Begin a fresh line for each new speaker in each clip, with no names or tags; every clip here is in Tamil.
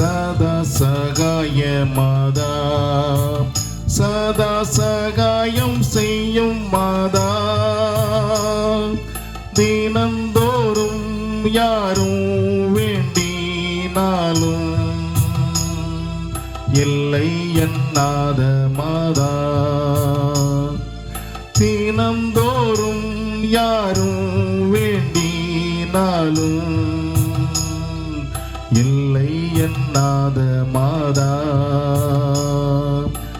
சதா சகாய மாதா சதா சகாயம் செய்யும் மாதா. தினந்தோறும் யாரும் வேண்டினாலும் இல்லை எண்ணாத மாதா. தினந்தோறும் யாரும் வேண்டினாலும் இல்லை என்னாத மாதா.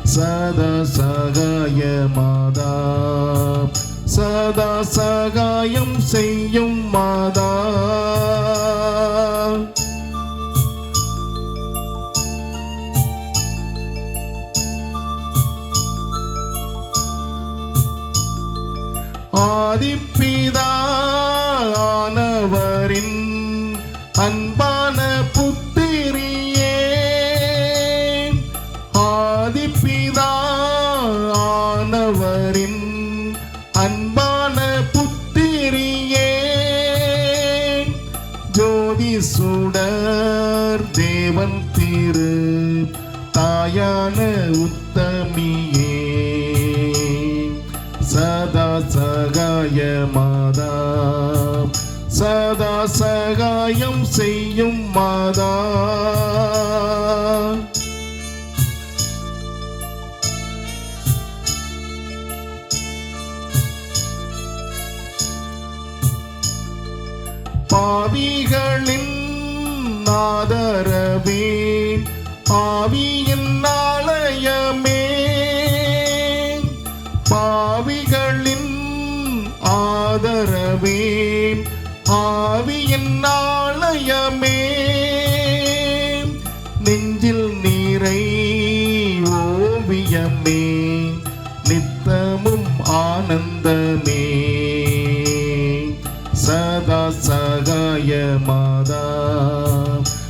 சதா சகாய மாதா. சதா சகாயம் செய்யும் மாதா. ஆதிப்பிதானவரின் ஆண்டவரின் அன்பான புத்திரியே. ஜோதி சுடர் தேவன் திரு தாயான உத்தமியே. சதா சகாய மாதா சதா சகாயம் செய்யும் மாதா. பாவிகளின் நாதரவே பாவியின் ஆலயமே. பாவிகளின் ஆதரவே ஆவியின் ஆலயமே. நெஞ்சில் நீரை ஓவியமே. நித்தமும் ஆனந்தமே. சதா சகாய மாதா.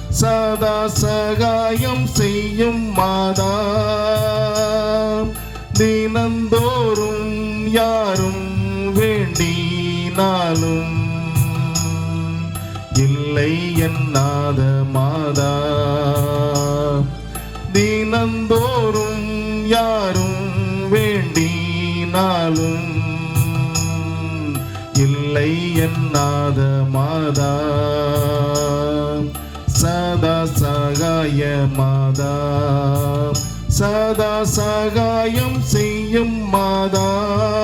சதா சகாயம் செய்யும் மாதா. தினந்தோறும் யாரும் வேண்டினாலும் இல்லை என்னாத மாதா. தினந்தோறும் யாரும் வேண்டினாலும் இல்லை என்னாத மாதா. சதா சகாய மாதா. சதா சகாயம் செய்யும் மாதா.